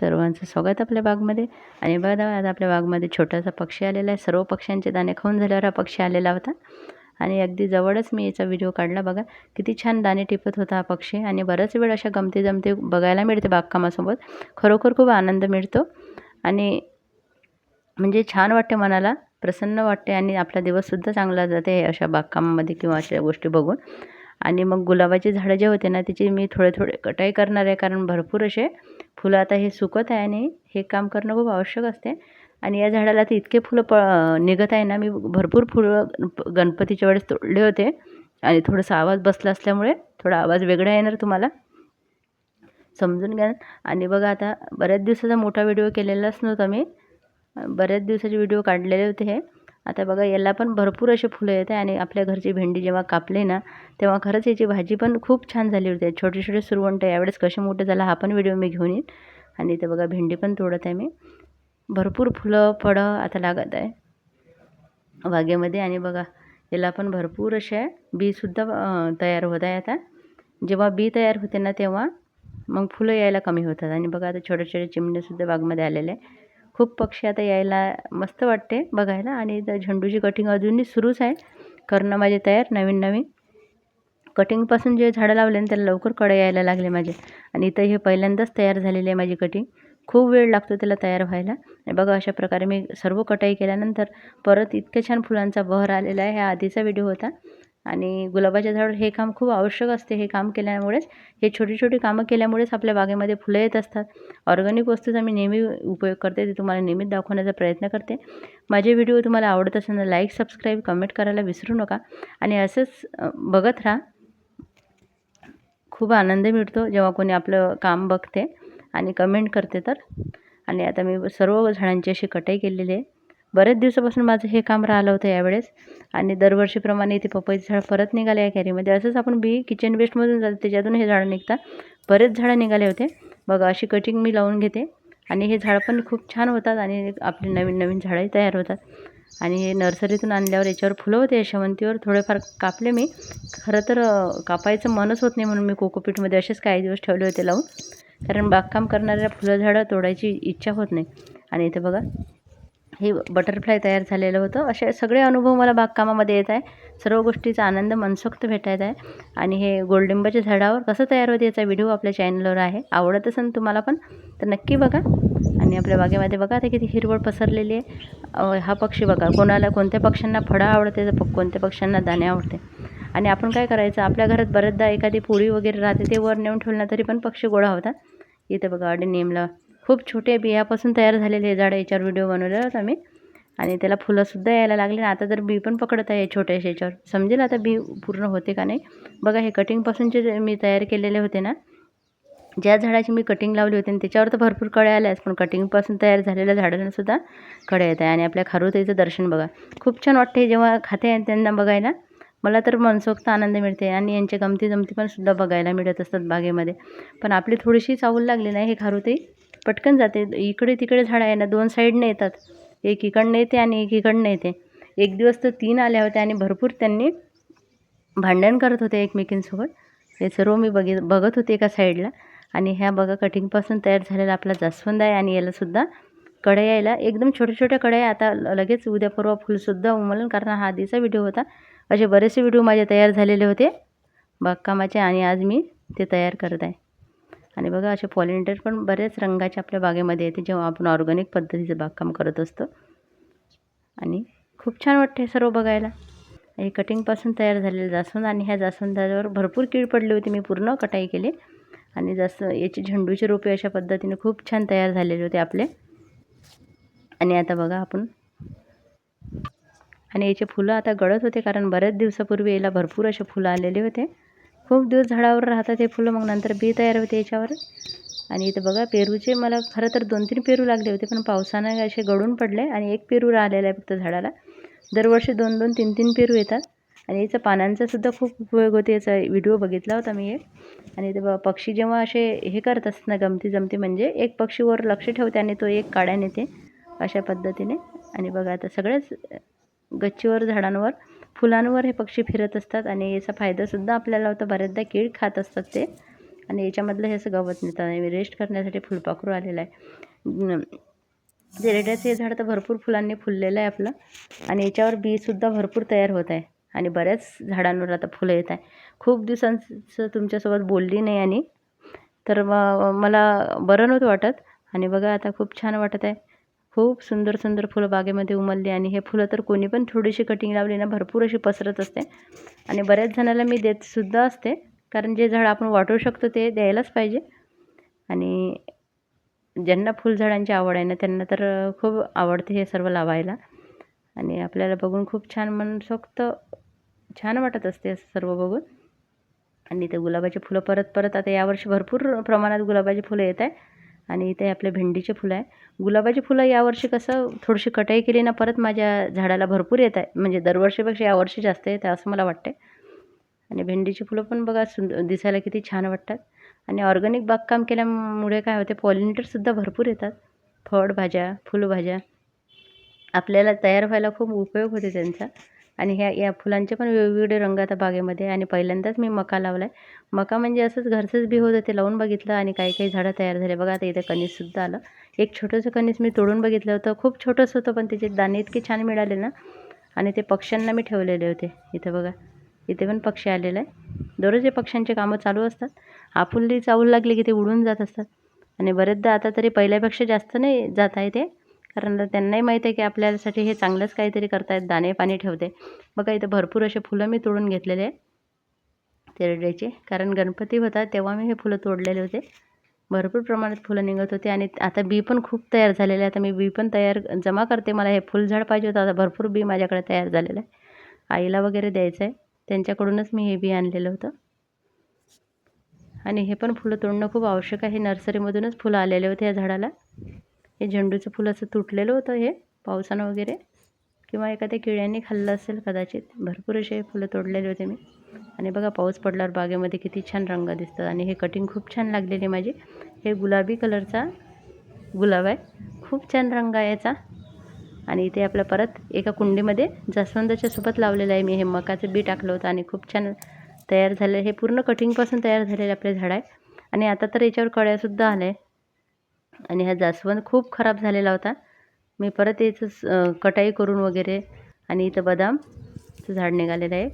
सर्वांचं स्वागत आपल्या बागमध्ये. आणि बघा आज आपल्या बागमध्ये छोटासा पक्षी आलेला आहे. सर्व पक्ष्यांचे दाणे खाऊन झाल्यावर हा पक्षी आलेला होता. आणि अगदी जवळच मी याचा व्हिडिओ काढला. बघा किती छान दाणे टिपत होता हा पक्षी. आणि बराच वेळ अशा गमती जमती बघायला मिळते बागकामासोबत. खरोखर खूप आनंद मिळतो. आणि म्हणजे छान वाटते मनाला प्रसन्न वाटते आणि आपला दिवससुद्धा चांगला जाते अशा बागकामामध्ये किंवा अशा गोष्टी बघून. आणि मग गुलाबाची झाडं जे होते ना त्याची मी थोडे थोडे कटाई करणार आहे. कारण भरपूर असे फुलं आता हे सुकत आहे आणि हे काम करणं खूप आवश्यक असते. आणि या झाडाला तर इतके फुलं प निघत आहे ना मी भरपूर फुलं गणपतीच्या वेळेस तोडले होते. आणि थोडासा आवाज बसला असल्यामुळे थोडा आवाज वेगळा येणार तुम्हाला. समजून घ्या. आणि बघा आता बऱ्याच दिवसाचा मोठा व्हिडिओ केलेलाच नव्हता मी. बऱ्याच दिवसाचे व्हिडिओ काढलेले होते हे. आता बघा याला पण भरपूर असे फुलं येते आणि आपल्या घरची भेंडी जेव्हा कापली ना तेव्हा खरंच याची भाजी पण खूप छान झाली होती. छोटे छोटे सुरवंट यावेळेस कसे मोठे झाला हा पण व्हिडिओ मी घेऊन येईन. आणि ते बघा भेंडी पण तोडत आहे मी. भरपूर फुलं फळं आता लागत आहे बागेमध्ये आणि बघा याला पण भरपूर असे बीसुद्धा तयार होत आहे आता. जेव्हा बी तयार होते ना तेव्हा मग फुलं यायला कमी होतात. आणि बघा आता छोटे छोटे चिमणेसुद्धा बागमध्ये आलेले आहे. खूप पक्षी आता यायला मस्त वाटते बघायला. आणि इथं झेंडूची कटिंग अजूनही सुरूच आहे. करणं माझे तयार नवीन नवीन. कटिंगपासून जे झाडं लावले त्याला लवकरकडे यायला लागले माझे. आणि इथं हे पहिल्यांदाच तयार झालेले आहे माझी कटिंग खूप वेळ लागतो त्याला तयार व्हायला. आणि बघा अशा प्रकारे मी सर्व कटाई केल्यानंतर परत इतक्या छान फुलांचा बहर आलेला आहे. हा आधीचा व्हिडिओ होता. आणि गुलाबाच्या झाड हे काम खूप आवश्यक असते हे काम केल्यामुळेच. हे छोटी छोटी कामं केल्यामुळेच आपल्या बागेमध्ये फुलं येत असतात. ऑर्गॅनिक वस्तूचा मी नेहमी उपयोग करते ते तुम्हाला नेहमीच दाखवण्याचा प्रयत्न करते. माझे व्हिडिओ तुम्हाला आवडत असेल लाईक सबस्क्राईब कमेंट करायला विसरू नका. आणि असंच बघत राहा. खूप आनंद मिळतो जेव्हा कोणी आपलं काम बघते आणि कमेंट करते तर. आणि आता मी सर्व झाडांची अशी कटाई केलेली आहे. बरेच दिवसापासून माझं हे काम राहिलं होतं यावेळेस. आणि दरवर्षीप्रमाणे इथे पपईचं झाड परत निघाले या कॅरीमध्ये. असंच आपण बी किचन वेस्टमधून जातो त्याच्यातून हे झाडं निघतात. बरेच झाडं निघाले होते. बघा अशी कटिंग मी लावून घेते. आणि हे झाडं पण खूप छान होतात आणि आपली नवीन नवीन झाडंही तयार होतात. आणि हे नर्सरीतून आणल्यावर याच्यावर फुलं होते शेवंतीवर थोडेफार कापले मी. खरं तर कापायचं मनच होत नाही म्हणून मी कोकोपीटमध्ये असेच काही दिवस ठेवले होते लावून. कारण बागकाम करणाऱ्या फुलं झाडं तोडायची इच्छा होत नाही. आणि इथे बघा हे बटरफ्लाय तयार झालेलं होतं. असे सगळे अनुभव मला बागकामामध्ये येत आहे. सर्व गोष्टीचा आनंद मनसोक्त भेटायत आहे. आणि हे गोल्डिंबाच्या झाडावर कसं तयार होते याचा व्हिडिओ आपल्या चॅनलवर आहे. आवडत असेल तुम्हाला पण तर नक्की बघा. आणि आपल्या बागेमध्ये बघा आता किती हिरवळ पसरलेली आहे. हा पक्षी बघा. कोणाला कोणत्या पक्ष्यांना फळं आवडते तर कोणत्या पक्ष्यांना दाणे आवडते. आणि आपण काय करायचं? आपल्या घरात बऱ्याचदा एखादी पोळी वगैरे राहते ते वर नेऊन ठेवलं तरी पण पक्षी गोळा होतात. इथे बघा अडे नेमला खूप छोटे बियापासून तयार झालेले हे झाडं याच्यावर व्हिडिओ बनवलेला होता मी आणि त्याला फुलंसुद्धा यायला लागले. आता तर बी पण पकडत आहे छोट्याशा याच्यावर. समजेल आता बी पूर्ण होते का नाही? बघा हे कटिंगपासूनचे जे मी तयार केलेले होते ना ज्या झाडाची मी कटिंग लावली होती आणि त्याच्यावर तर भरपूर कळ्या आल्याच पण कटिंगपासून तयार झालेल्या झाडांनासुद्धा कळ्या येत आहे. आणि आपल्या खारुताईचं दर्शन बघा. खूप छान वाटते जेव्हा खाते त्यांना बघायला. मला तर मनसोक्त आनंद मिळते आणि यांच्या गमती जमती पण सुद्धा बघायला मिळत असतात बागेमध्ये. पण आपली थोडीशी चावल लागली नाही हे खारुताई पटकन जाते. इकडे तिकडे झाडं आहे ना दोन साईडने येतात. एक इकडनं येते आणि एक इकडनं येते. एक दिवस तर तीन आल्या होत्या आणि भरपूर त्यांनी भांडण करत होते एकमेकींसोबत. हे सर्व मी बघित बघत होते एका साईडला आणि ह्या बघा कटिंगपासून तयार झालेला आपला जास्वंद आहे आणि यालासुद्धा कड्या यायला एकदम छोट्या छोट्या कड्या आता लगेच उद्या परवा फुलसुद्धा उमलन कारण हा आधीचा व्हिडिओ होता. असे बरेचसे व्हिडिओ माझे तयार झालेले होते. बागकामाचे आणि आज मी ते तयार करत आहे. आणि बघा असे पॉलिनेटर पण बऱ्याच रंगाचे आपल्या बागेमध्ये येते जेव्हा आपण ऑर्गॅनिक पद्धतीचं बागकाम करत असतो. आणि खूप छान वाटते सर्व बघायला. हे कटिंगपासून तयार झालेलं जास्वंद आणि ह्या जास्वंदावर भरपूर कीड पडली होती मी पूर्ण कटाई केली. आणि जास्त याचे झेंडूचे रोपे अशा पद्धतीने खूप छान तयार झालेले होते आपले. आणि आता बघा आपण. आणि याचे फुलं आता गळत होते कारण बऱ्याच दिवसापूर्वी याला भरपूर असे फुलं आलेले होते. खूप दिवस झाडावर राहतात हे फुलं मग नंतर बी तयार होते याच्यावर. आणि इथं बघा पेरूचे मला खरं तर दोन तीन पेरू लागले होते पण पावसानं असे गळून पडले आणि एक पेरू राहिलेला आहे फक्त झाडाला. दरवर्षी दोन दोन तीन तीन पेरू येतात. आणि याचा पानांचा सुद्धा खूप उपयोग होते याचा व्हिडिओ बघितला होता मी एक. आणि ते पक्षी जेव्हा असे हे करत असतात ना गमती जमती म्हणजे एक पक्षीवर लक्ष ठेवते आणि तो एक काड्या नेते अशा पद्धतीने. आणि बघा आता सगळ्याच गच्चीवर झाडांवर फुलांवर हे पक्षी फिरत असतात आणि याचा फायदासुद्धा आपल्याला होता. बऱ्याचदा कीड खात असतात ते. आणि याच्यामधलं हे असं गवत नेतात आणि रेस्ट करण्यासाठी फुलपाखरू आलेलं आहे. रेड्याचं हे झाड तर भरपूर फुलांनी फुललेलं आहे आपलं. आणि याच्यावर बीसुद्धा भरपूर तयार होत आहे. आणि बऱ्याच झाडांवर आता फुलं येत आहे. खूप दिवसांचं तुमच्यासोबत बोलली नाही आणि. तर मला बरं नव्हतं वाटत. आणि बघा आता खूप छान वाटत आहे. खूप सुंदर सुंदर फुलं बागेमध्ये उमलली आणि हे फुलं तर कोणी पण थोडीशी कटिंग लावली ना भरपूर अशी पसरत असते. आणि बऱ्याच जणाला मी देतसुद्धा असते. कारण जे झाड आपण वाटू शकतो ते द्यायलाच पाहिजे. आणि ज्यांना फुलझाडांची आवड आहे ना त्यांना तर खूप आवडते हे सर्व लावायला. आणि आपल्याला बघून खूप छान मनसोक्त छान वाटत असते असं सर्व बघून. आणि ते गुलाबाची फुलं परत परत आता यावर्षी भरपूर प्रमाणात गुलाबाची फुलं येत आहे आणि इथे आपले भेंडीचे फुलं आहे. गुलाबाची फुलं यावर्षी कसं थोडीशी कटाई केली ना परत माझ्या झाडाला भरपूर येत आहे. म्हणजे दरवर्षीपेक्षा यावर्षी जास्त येत आहे असं मला वाटते आणि भेंडीची फुलं पण बघा सुंद दिसायला किती छान वाटतात. आणि ऑर्गॅनिक बागकाम केल्यामुळे काय होते पॉलिनेटरसुद्धा भरपूर येतात. फळभाज्या फुलभाज्या. आपल्याला तयार व्हायला खूप उपयोग होते त्यांचा. आणि ह्या या फुलांचे पण वेगवेगळे रंग आता बागेमध्ये आणि पहिल्यांदाच मी मका लावला आहे मका म्हणजे असंच घरचंच बी होतं ते लावून बघितलं आणि काही काही झाडं तयार झाले. बघा आता इथे कणीससुद्धा आलं. एक छोटंसं कणीस मी तोडून बघितलं होतं. खूप छोटंसं होतं पण त्याचे दाणे इतके छान मिळाले ना. आणि ते पक्ष्यांना मी ठेवलेले होते. इथं बघा इथे पण पक्षी आलेलं आहे दररोज हे पक्ष्यांचे कामं चालू असतात. आपुल्ली चावूल लागली की ते उडून जात असतात. आणि बरेचदा आता तरी पहिल्यापेक्षा जास्त नाही जात आहे ते. कारण त्यांनाही माहीत आहे की आपल्यासाठी हे चांगलंच काहीतरी करतायत दाणे पाणी ठेवते. बघा इथं भरपूर असे फुलं मी तोडून घेतलेले आहे तेरड्याचे कारण गणपती होता तेव्हा मी हे फुलं तोडलेले होते. भरपूर प्रमाणात फुलं निघत होते आणि आता बी पण खूप तयार झालेले आहे आता मी बी पण तयार जमा करते. मला हे फुलझाड पाहिजे होतं. आता भरपूर बी माझ्याकडे तयार झालेलं आहे. आईला वगैरे द्यायचं आहे. त्यांच्याकडूनच मी हे बी आणलेलं होतं. आणि हे पण फुलं तोडणं खूप आवश्यक आहे. नर्सरीमधूनच फुलं आलेले होते या झाडाला. हे झेंडूचं फुल असं तुटलेलं होतं हे पावसानं वगैरे. किंवा एखाद्या किड्यांनी खाल्लं असेल कदाचित. भरपूर असे फुलं तोडलेले होते मी. आणि बघा पाऊस पडल्यावर बागेमध्ये किती छान रंग दिसतात. आणि हे कटिंग खूप छान लागलेली माझी. हे गुलाबी कलरचा गुलाब आहे. खूप छान रंग आहे याचा. आणि इथे आपलं परत एका कुंडीमध्ये जास्वंदाच्या सोबत लावलेलं आहे मी. हे मकाचं बी टाकलं होतं आणि खूप छान तयार झालं. हे पूर्ण कटिंगपासून तयार झालेलं आपले झाड आहे. आणि आता तर याच्यावर कळ्यासुद्धा आल्या. आहे आणि हा जास्वंद खूप खराब झालेला होता. मी परत याचं कटाई करून वगैरे आणि इथं बदामचं झाड निघालेलं आहे.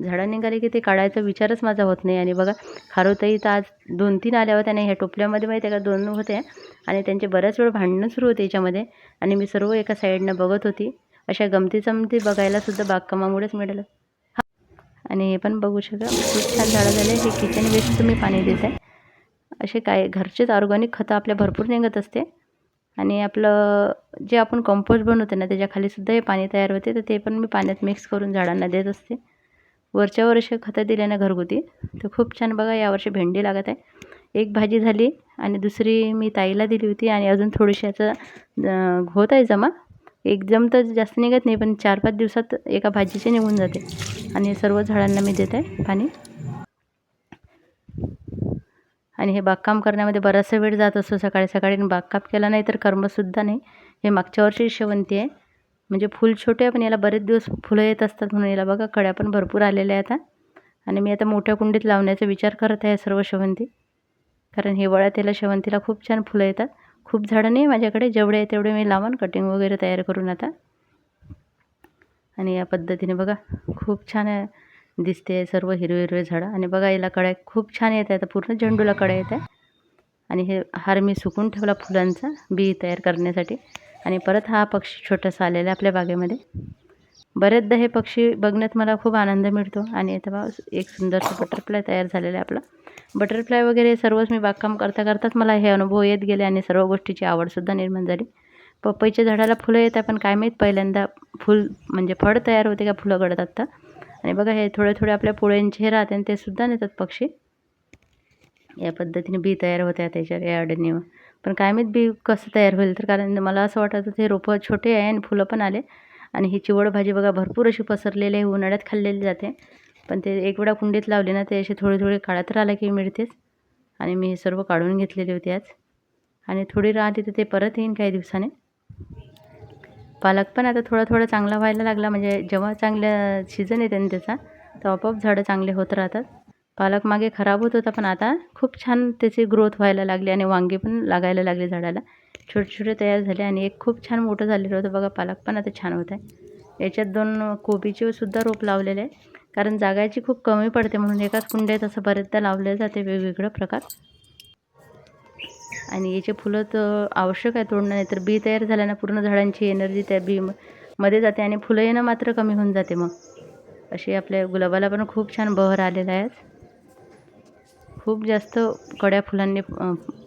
झाडं निघाले की ते काढायचा विचारच माझा होत नाही. आणि बघा खारोताई तर आज दोन तीन आल्या होत्या आणि ह्या टोपल्यामध्ये माहिती आहे का दोन होते आणि त्यांचे बऱ्याच वेळ भांडणं सुरू होते याच्यामध्ये. आणि मी सर्व एका साईडनं बघत होती. अशा गमती चमती बघायलासुद्धा बागकामामुळेच मिळालं. आणि हे पण बघू शका खूप छान झाडं झाले. हे किचन वेस्ट तुम्ही पाणी देत आहे असे काय घरचेच ऑर्गॅनिक खतं आपल्या भरपूर निघत असते. आणि आपलं जे आपण कंपोस्ट बनवते ना त्याच्याखालीसुद्धा हे पाणी तयार होते. तर ते पण मी पाण्यात मिक्स करून झाडांना देत असते. वरच्यावर असे खतं दिले ना घरगुती तर खूप छान बघा यावर्षी भेंडी लागत आहे. एक भाजी झाली आणि दुसरी मी ताईला दिली होती आणि अजून थोडीशी याचं होत आहे जमा. एकदम तर जास्त निघत नाही पण चार पाच दिवसात एका भाजीचे निघून जाते. आणि सर्व झाडांना मी देत आहे पाणी. आणि हे बागकाम करण्यामध्ये बराचसा वेळ जात असतो सकाळी सकाळी. आणि बागकाम केला नाही तर कर्मसुद्धा नाही. हे मागच्या वर्षी शेवंती आहे. म्हणजे फूल छोटे आहे पण याला बरेच दिवस फुलं येत असतात म्हणून याला बघा कड्या पण भरपूर आलेल्या आहेत आता आणि मी आता मोठ्या कुंडीत लावण्याचा विचार करत आहे सर्व शेवंती. कारण हिवाळ्यात याला शेवंतीला खूप छान फुलं येतात. खूप झाडं नाही माझ्याकडे जेवढे आहे तेवढे मी लावून कटिंग वगैरे तयार करून आता. आणि या पद्धतीने बघा खूप छान आहे. दिसते सर्व हिरवे हिरवे झाडं. आणि बघा याला कळ्या खूप छान येत आहे आता पूर्ण झेंडूला कळ्या येत आहे आणि हे हार मी सुकून ठेवला फुलांचा बी तयार करण्यासाठी. आणि परत हा पक्षी छोटासा आलेला आहे आपल्या बागेमध्ये. बरेचदा हे पक्षी बघण्यात मला खूप आनंद मिळतो. आणि येतं बा एक सुंदरसं बटरफ्लाय तयार झालेला आहे आपला. बटरफ्लाय वगैरे सर्वच मी बागकाम करता करताच मला हे अनुभव येत गेले आणि सर्व गोष्टीची आवडसुद्धा निर्माण झाली. पपईच्या झाडाला फुलं येत आहे पण काय माहीत पहिल्यांदा फुल म्हणजे फळ तयार होते का फुलं गळतात तर. आणि बघा हे थोडे थोडे आपल्या पोळ्यांचे हे राहते आणि ते सुद्धा नेतात पक्षी. या पद्धतीने बी तयार होत्या त्याच्यावर या अडणीवर. पण काय माहीत बी कसं तयार होईल तर कारण मला असं वाटतं ते रोपं छोटे आहे आणि फुलं पण आले. आणि ही चिवड भाजी बघा भरपूर अशी पसरलेली आहे उन्हाळ्यात खाल्लेली जाते. पण ते एक वेळा कुंडीत लावले ना ते असे थोडे थोडे काळात राहिले की मिळतेच. आणि मी हे सर्व काढून घेतलेले होते आज. आणि थोडी राहते तर ते परत येईन काही दिवसाने. पालक पण आता थोडा थोडा चांगला व्हायला लागला. म्हणजे जेव्हा चांगल्या सीझन येते ना त्याचा तर आपोआप झाडं चांगले होत राहतात. पालक मागे खराब होत होता पण आता खूप छान त्याची ग्रोथ व्हायला लागली आणि वांगे पण लागायला लागले झाडाला. छोटे छोटे तयार झाले आणि एक खूप छान मोठं झालेलं होतं. बघा पालक पण आता छान होत आहे. याच्यात दोन कोबीचे सुद्धा रोप लावलेले आहे कारण जागाची खूप कमी पडते म्हणून एकाच कुंड्यात असं बरेचदा लावले जाते वेगवेगळं प्रकार. आणि याचे फुलं तर आवश्यक आहे तोडणं नाही तर बी तयार झाल्यानं पूर्ण झाडांची एनर्जी त्या बी मध्ये जाते आणि फुलं येणं मात्र कमी होऊन जाते मग. अशी आपल्या गुलाबाला पण खूप छान बहर आलेला आहे. खूप जास्त कड्या फुलांनी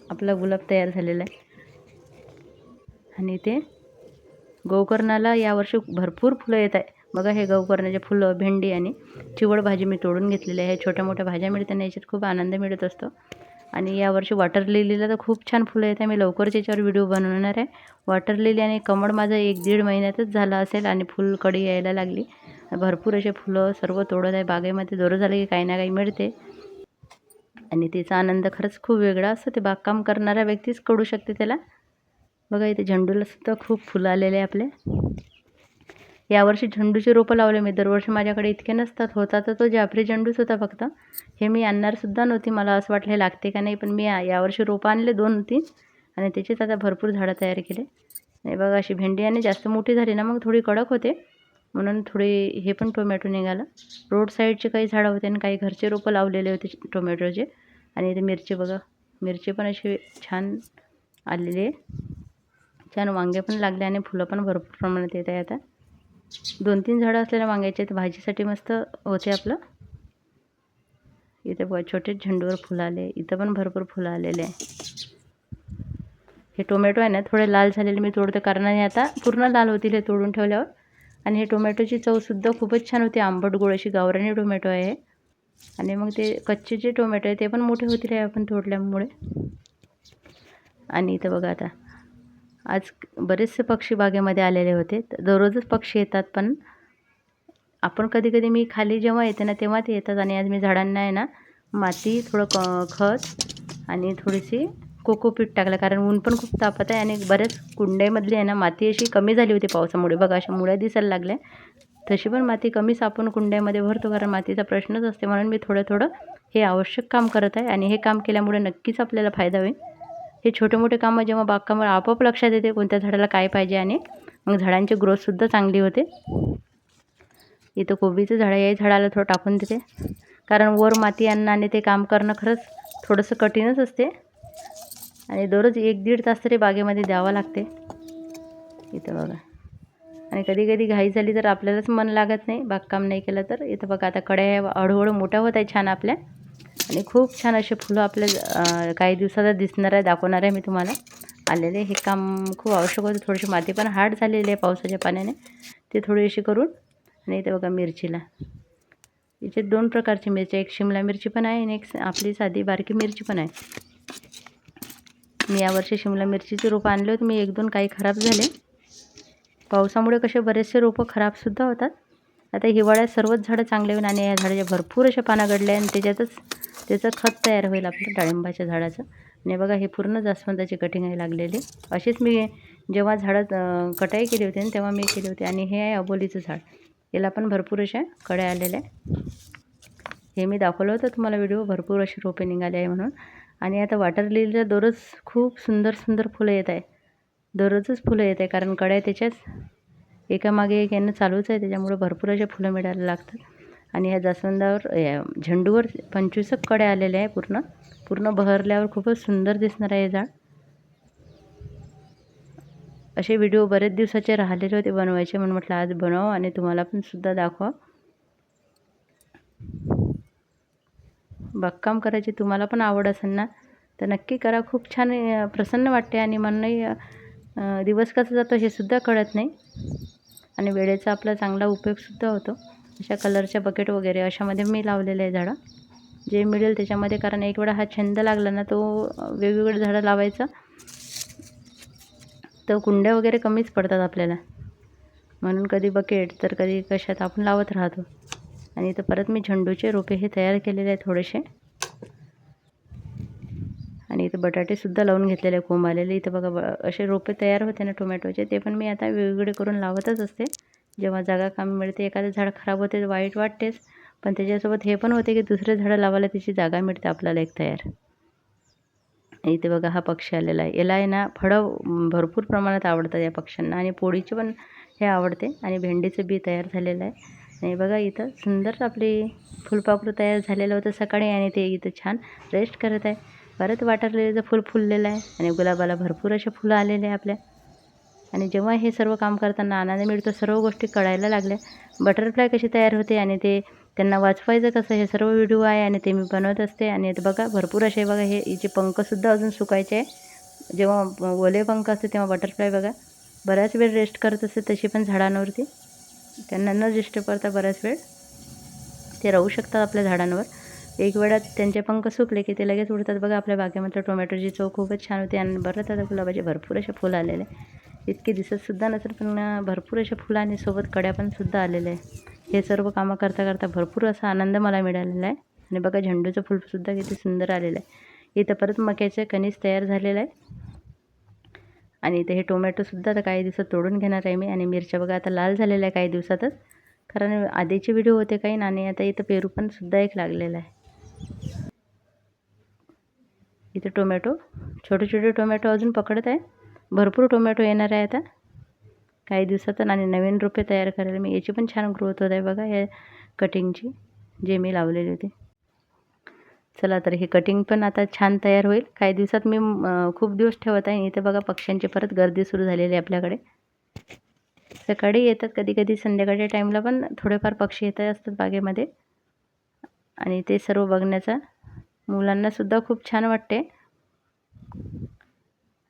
आपला गुलाब तयार झालेला आहे. आणि ते गोकर्णाला यावर्षी भरपूर फुलं येत आहे. बघा हे गौकर्णाचे फुलं भेंडी आणि चिवड भाजी मी तोडून घेतलेली आहे. छोट्या मोठ्या भाज्या मिळताना याच्यात खूप आनंद मिळत असतो. आणि यावर्षी वॉटर लिलीला तर खूप छान फुलं येत आहे. मी लवकरच याच्यावर व्हिडिओ बनवणार आहे. वॉटर लिली आणि कमळ माझं एक दीड महिन्यातच झालं असेल आणि फुलकडी यायला लागली. भरपूर असे फुलं सर्व तोडत आहे. बागेमध्ये दररोज झालं की काही ना काही मिळते. आणि तिचा आनंद खरंच खूप वेगळा. असतो ते बागकाम करणाऱ्या व्यक्तीच कळू शकते त्याला. बघा इथे झेंडूला सुद्धा खूप फुलं आलेले आपले. यावर्षी झेंडूची रोपं लावले मी. दरवर्षी माझ्याकडे इतके नसतात. होता तर तो जाफरी झेंडूच होता फक्त. हे मी आणणारसुद्धा नव्हती. मला असं वाटलं हे लागते का नाही? पण मी यावर्षी रोपं आणले दोन तीन आणि त्याचेच आता भरपूर झाडं तयार केले. नाही बघा अशी भेंडी आणि जास्त मोठी झाली ना मग थोडी कडक होते. म्हणून थोडी हे पण टोमॅटो निघालं. रोड साईडचे काही झाडं होते आणि काही घरचे रोपं लावलेले होते टोमॅटोचे. आणि इथे मिरची बघा. मिरची पण अशी छान आलेली आहे. छान वांगे पण लागले आणि फुलं पण भरपूर प्रमाणात येत आहे आता. दोन तीन झाडं असलेल्या वांग्याचे आहेत. भाजीसाठी मस्त होते आपलं. इथे बघा छोटे झेंडूवर फुलं आले. इथं पण भरपूर फुलं आलेले आहे. हे टोमॅटो आहे ना थोडे लाल झालेले मी तोडते. कारण हे आता पूर्ण लाल होतील हे तोडून ठेवल्यावर. आणि हे टोमॅटोची चवसुद्धा खूपच छान होती. आंबट गोळ अशी गावरानी टोमॅटो आहे आणि मग ते कच्चे जे टोमॅटो आहे ते पण मोठे होतील आपण तोडल्यामुळे. आणि इथं बघा आता. आज बरेचसे पक्षी बागेमध्ये आलेले होते. दररोजच पक्षी येतात पण आपण कधी कधी मी खाली जेव्हा येते ना तेव्हा ते येतात आणि आज मी झाडांना आहे ना माती थोडं क खत आणि थोडीशी कोकोपीट टाकलं. कारण ऊन पण खूप तापत आहे आणि बऱ्याच कुंड्यामधली आहे ना माती अशी कमी झाली होती पावसामुळे. बघा अशा मुळ्या दिसायला लागल्या. तशी पण माती कमीच आपण कुंड्यामध्ये भरतो कारण मातीचा प्रश्नच असते. म्हणून मी थोडं थोडं हे आवश्यक काम करत आहे आणि हे काम केल्यामुळे नक्कीच आपल्याला फायदा होईल. हे छोटे मोठे कामं जेव्हा बागकामावर आपोआप लक्षात येते कोणत्या झाडाला काय पाहिजे आणि मग झाडांची ग्रोथसुद्धा चांगली होते. इथं कोबीचं झाड आहे झाडाला थोडं टाकून देते. कारण वर माती आणणं आणि ते काम करणं खरंच थोडंसं कठीणच असते. आणि दररोज एक दीड तास तरी बागेमध्ये द्यावं लागते. इथं बघा. आणि कधी कधी घाई झाली तर आपल्यालाच मन लागत नाही बागकाम नाही केलं तर. इथं बघा आता कड्या हळूहळू मोठ्या होत आहे छान आपल्या. आणि खूप छान असे फुलं आपल्या काही दिवसाचा दिसणार आहे दाखवणार आहे मी तुम्हाला. आलेले हे काम खूप आवश्यक होतं. थोडीशी माती पण हार्ड झालेली आहे पावसाच्या पाण्याने. ते थोडीशी करून आणि इथे बघा मिरचीला. इथे दोन प्रकारची मिरची एक शिमला मिरची पण आहे आणि एक आपली साधी बारकी मिरची पण आहे. मी यावर्षी शिमला मिरचीचे रोपं आणले होते. मी एक दोन काही खराब झाले. पावसामुळे कसे बरेचसे रोपं खराबसुद्धा होतात. आता हिवाळ्यात सर्वच झाडं चांगले होईल आणि या झाडाच्या भरपूर अशा पानं गडल्या आणि त्याच्यातच त्याचं खत तयार होईल आपलं डाळिंबाच्या झाडाचं. आणि बघा हे पूर्ण जास्वंदाची कटिंग आहे लागलेली. अशीच मी जेव्हा झाडं कटाई केली होती तेव्हा मी केली होती. आणि हे आहे अबोलीचं झाड. याला पण भरपूर अशा कड्या आलेल्या हे मी दाखवलं होतं तुम्हाला व्हिडिओ भरपूर अशी रोपे निघाले आहे म्हणून. आणि आता वॉटर लिलीला दररोज खूप सुंदर सुंदर फुलं येत आहे दररोजच फुलं येत आहे कारण कड्या त्याच्याच एकामागे एक यांना चालूच आहे त्याच्यामुळं भरपूर असे फुलं मिळायला लागतात. आणि ह्या जास्वंदावर झेंडूवर पंचवीसककडे आलेले आहे पूर्ण. पूर्ण बहरल्यावर खूपच सुंदर दिसणार आहे हे झाड. असे व्हिडिओ बरेच दिवसाचे राहिलेले होते बनवायचे म्हणून म्हटलं आज बनव आणि तुम्हाला पण सुद्धा दाखवा. बागकाम करायची तुम्हाला पण आवड असेल ना तर नक्की करा. खूप छान प्रसन्न वाटते आणि मनही दिवस कसा जातो हे सुद्धा कळत नाही. आणि वेळेचा आपला चांगला उपयोगसुद्धा होतो. अशा कलरच्या बकेट वगैरे अशामध्ये मी लावलेले आहे झाडं. जे मिळेल त्याच्यामध्ये कारण एक वेळा हा छंद लागला ना तो वेगवेगळे झाडं लावायचं. तर कुंड्या वगैरे कमीच पडतात आपल्याला. म्हणून कधी बकेट तर कधी कशात आपण लावत राहतो. आणि इथं परत मी झेंडूचे रोपे हे तयार केलेले आहे थोडेसे. आणि इथं बटाटेसुद्धा लावून घेतलेले कोंब आलेले इथं बघा ब असे रोपे तयार होते ना टोमॅटोचे. ते पण मी आता वेगवेगळे करून लावतच असते. जेव्हा जागा कामी मिळते एखादं झाड खराब होते वाईट वाटतेच. पण त्याच्यासोबत हे पण होते की दुसरे झाडं लावायला त्याची जागा मिळते आपल्याला एक तयार. इथे बघा हा पक्षी आलेला आहे. याला आहे ना फळं भरपूर प्रमाणात आवडतात या पक्ष्यांना. आणि पोळीचे पण हे आवडते. आणि भेंडीचं बी तयार झालेलं आहे. आणि बघा इथं सुंदर आपली फुलपाखरू तयार झालेलं होतं सकाळी आणि ते इथं छान रेस्ट करत आहे. परत वाटरलेलं फुल फुललेलं आहे आणि गुलाबाला भरपूर असे फुलं आलेले आहे आपल्या. आणि जेव्हा हे सर्व काम करताना आनंद मिळतो सर्व गोष्टी कळायला लागल्या. बटरफ्लाय कशी तयार होते आणि ते त्यांना वाचवायचं कसं हे सर्व व्हिडिओ आहे आणि ते मी बनवत असते. आणि बघा भरपूर असे बघा हे हिचे पंखसुद्धा अजून सुकायचे आहे. जेव्हा ओले पंख असते तेव्हा बटरफ्लाय बघा बऱ्याच वेळ रेस्ट करत असते तशी पण झाडांवरती. त्यांना न डिस्टर्ब करता बराच वेळ ते राहू शकतात आपल्या झाडांवर. एक वेळात त्यांचे पंख सुकले की ते लगेच उडतात. बघा आपल्या बागेमधलं टोमॅटोची चव खूपच छान होती आणि बरं आता गुलाबाचे भरपूर असे फुलं आलेले इतके दिसतसुद्धा नसेल पण भरपूर असे फुलं आणि सोबत कड्या पण सुद्धा आलेले आहे हे सर्व कामं करता करता भरपूर असा आनंद मला मिळालेला आहे. आणि बघा झेंडूचं फुलसुद्धा किती सुंदर आलेलं आहे. इथं परत मक्याचं कणीस तयार झालेलं आहे. आणि इथे हे टोमॅटोसुद्धा आता काही दिवसात तोडून घेणार आहे मी. आणि मिरच्या बघा आता लाल झालेल्या आहे काही दिवसातच. कारण आधीचे व्हिडिओ होते काही आणि आता इथं पेरू पण सुद्धा एक लागलेला आहे. इथे टोमॅटो छोटे छोटे टोमॅटो अजून पकडत आहे. भरपूर टोमॅटो येणार आहे आता. काही दिवसात आणि नवीन रोपे तयार करायला मी याची पण छान ग्रोथ होत आहे बघा या कटिंगची जे मी लावलेली होती. चला तर हे कटिंग पण आता छान तयार होईल. काही दिवसात मी खूप दिवस ठेवत आहे. इथे बघा पक्ष्यांची परत गर्दी सुरू झालेली आहे आपल्याकडे. सकाळी येतात कधी कधी संध्याकाळच्या टाईमला पण थोडेफार पक्षी येत असतात बागेमध्ये. आणि ते सर्व बघण्याचा मुलांनासुद्धा खूप छान वाटते.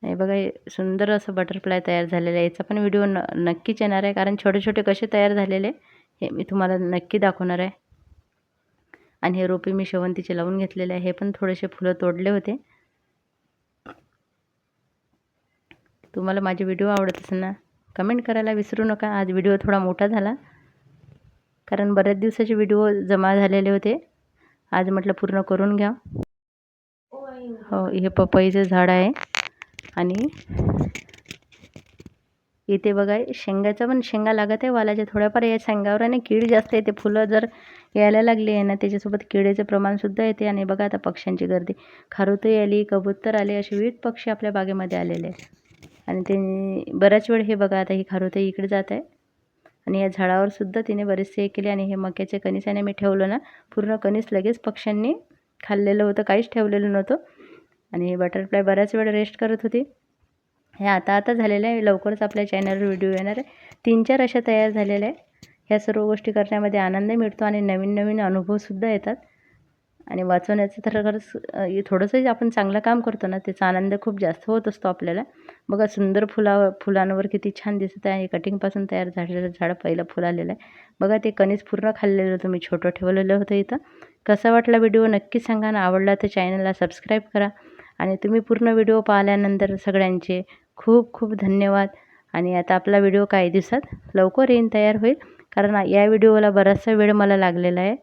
हे बघा सुंदर असं बटरफ्लाय तयार झालेलं आहे. याचा पण व्हिडिओ न नक्कीच येणार आहे कारण छोटे छोटे कसे तयार झालेले हे मी तुम्हाला नक्की दाखवणार आहे. आणि हे रोपे मी शेवंतीचे लावून घेतलेले आहे. हे पण थोडेसे फुलं तोडले होते. तुम्हाला माझे व्हिडिओ आवडत असेल ना कमेंट करायला विसरू नका. आज व्हिडिओ थोडा मोठा झाला. कारण बऱ्याच दिवसाचे व्हिडिओ जमा झालेले होते. आज म्हटलं पूर्ण करून घ्या. हो हे पपईचं झाड आहे. आणि इथे बघा शेंगाचं पण शेंगा लागत आहे वालाच्या थोड्याफार. या शेंगावर आणि कीड जास्त येते फुलं जर यायला लागली आहे ना त्याच्यासोबत किडेचं प्रमाणसुद्धा येते. आणि बघा आता पक्ष्यांची गर्दी. खारुतही आली कबूतर आले असे विविध पक्षी आपल्या बागेमध्ये आलेले आहेत. आणि ते बऱ्याच वेळ हे बघा आता ही खारुतही इकडे जात आहे. आणि या झाडावर सुद्धा तिने बरेचसे हे केले आणि हे मक्याचे कणिसाने मी ठेवलं ना पूर्ण कणीस लगेच पक्ष्यांनी खाल्लेलं होतं काहीच ठेवलेलं नव्हतं. आणि हे बटरफ्लाय बऱ्याच वेळ रेस्ट करत होती. हे आता आता झालेलं आहे लवकरच आपल्या चॅनलवर व्हिडिओ येणार आहे. तीन चार अशा तयार झालेल्या आहे. ह्या सर्व गोष्टी करण्यामध्ये आनंद मिळतो आणि नवीन नवीन अनुभवसुद्धा येतात. आणि वाचवण्याचं तर खरंच थोडंसंही आपण चांगलं काम करतो ना त्याचा आनंद खूप जास्त होत असतो आपल्याला. बघा सुंदर फुला फुलांवर किती छान दिसत आहे. कटिंगपासून तयार झालेलं झाड पहिलं फुल आलेलं आहे. बघा ते कणीस पूर्ण खाल्लेलं होतं छोटं ठेवलेलं होतं इथं. कसा वाटला व्हिडिओ नक्की सांगा ना. आवडला तर चॅनलला सबस्क्राईब करा. आणि तुम्ही पूर्ण व्हिडिओ पाहिल्यानंतर सगळ्यांचे खूप खूप धन्यवाद. आणि आता आपला व्हिडिओ काही दिवसात लवकर येईन तयार होईल. कारण या व्हिडिओला बराचसा वेळ मला लागलेला आहे.